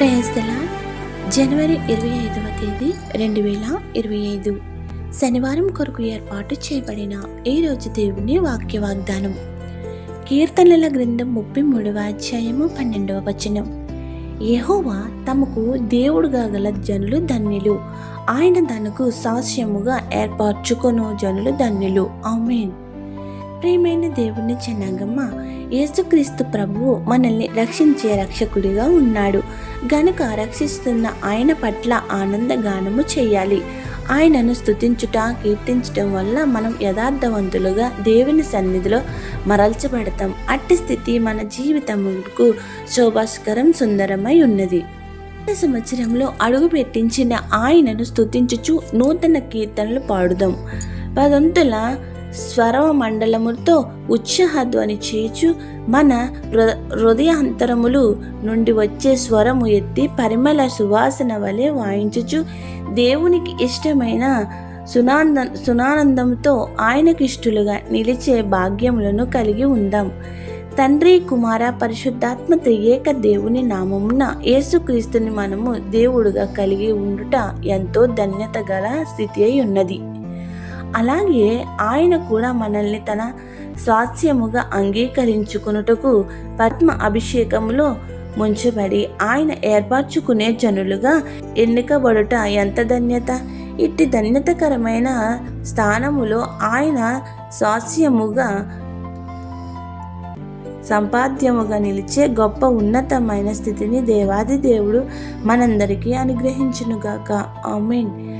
ప్రేస్తల జనవరి ఇరవై ఐదవ తేదీ రెండు వేల ఇరవై ఐదు. శనివారం కొరకు ఏర్పాటు చేయబడిన ఈ రోజు దేవుని వాక్య వాగ్దానం కీర్తనల గ్రంథం ముప్పై మూడవ అధ్యాయము పన్నెండవ వచనం. యహోవా తమకు దేవుడుగా గల జనులు ధన్యులు. ఆయన తనకు సాస్యముగా ఏర్పరచుకొను జనులు ధన్యులు. ఆమేన్. ప్రియమైన దేవుని జనాంగమ్మ యేసుక్రీస్తు ప్రభువు మనల్ని రక్షించే రక్షకుడిగా ఉన్నాడు. గనుక రక్షిస్తున్న ఆయన పట్ల ఆనంద గానము చేయాలి. ఆయనను స్తుతించుట కీర్తించటం వల్ల మనం యథార్థవంతులుగా దేవుని సన్నిధిలో మరల్చబడతాం. అట్టి స్థితి మన జీవితముకు శోభాస్కరం సుందరమై ఉన్నది. సంవత్సరంలో అడుగు పెట్టించిన ఆయనను స్థుతించుచు నూతన కీర్తనలు పాడుదాం. పదొంతుల స్వరవ మండలముతో ఉత్సాహధ్వని చేచు మన హృ- హృదయాంతరములు నుండి వచ్చే స్వరము ఎత్తి పరిమళ సువాసన వలె వాయించుచు దేవునికి ఇష్టమైన సునాంద సునానందంతో ఆయనకి ఇష్టలుగా నిలిచే భాగ్యములను కలిగి ఉందాం. తండ్రి కుమార పరిశుద్ధాత్మ త్రియేక దేవుని నామమున యేసుక్రీస్తుని మనము దేవుడుగా కలిగి ఉండుట ఎంతో ధన్యత గల స్థితి అయి ఉన్నది అలాగే ఆయన కూడా మనల్ని తన స్వాస్యముగా అంగీకరించుకున్నటకు పద్మ అభిషేకములో ముంచబడి ఆయన ఏర్పరచుకునే జనులుగా ఎన్నికబడుట ఎంత ధన్యత? ఇట్టి ధన్యతకరమైన స్థానములో ఆయన స్వాస్యముగా సంపాద్యముగా నిలిచే గొప్ప ఉన్నతమైన స్థితిని దేవాది దేవుడు మనందరికీ అనుగ్రహించునుగాక. ఆమెన్.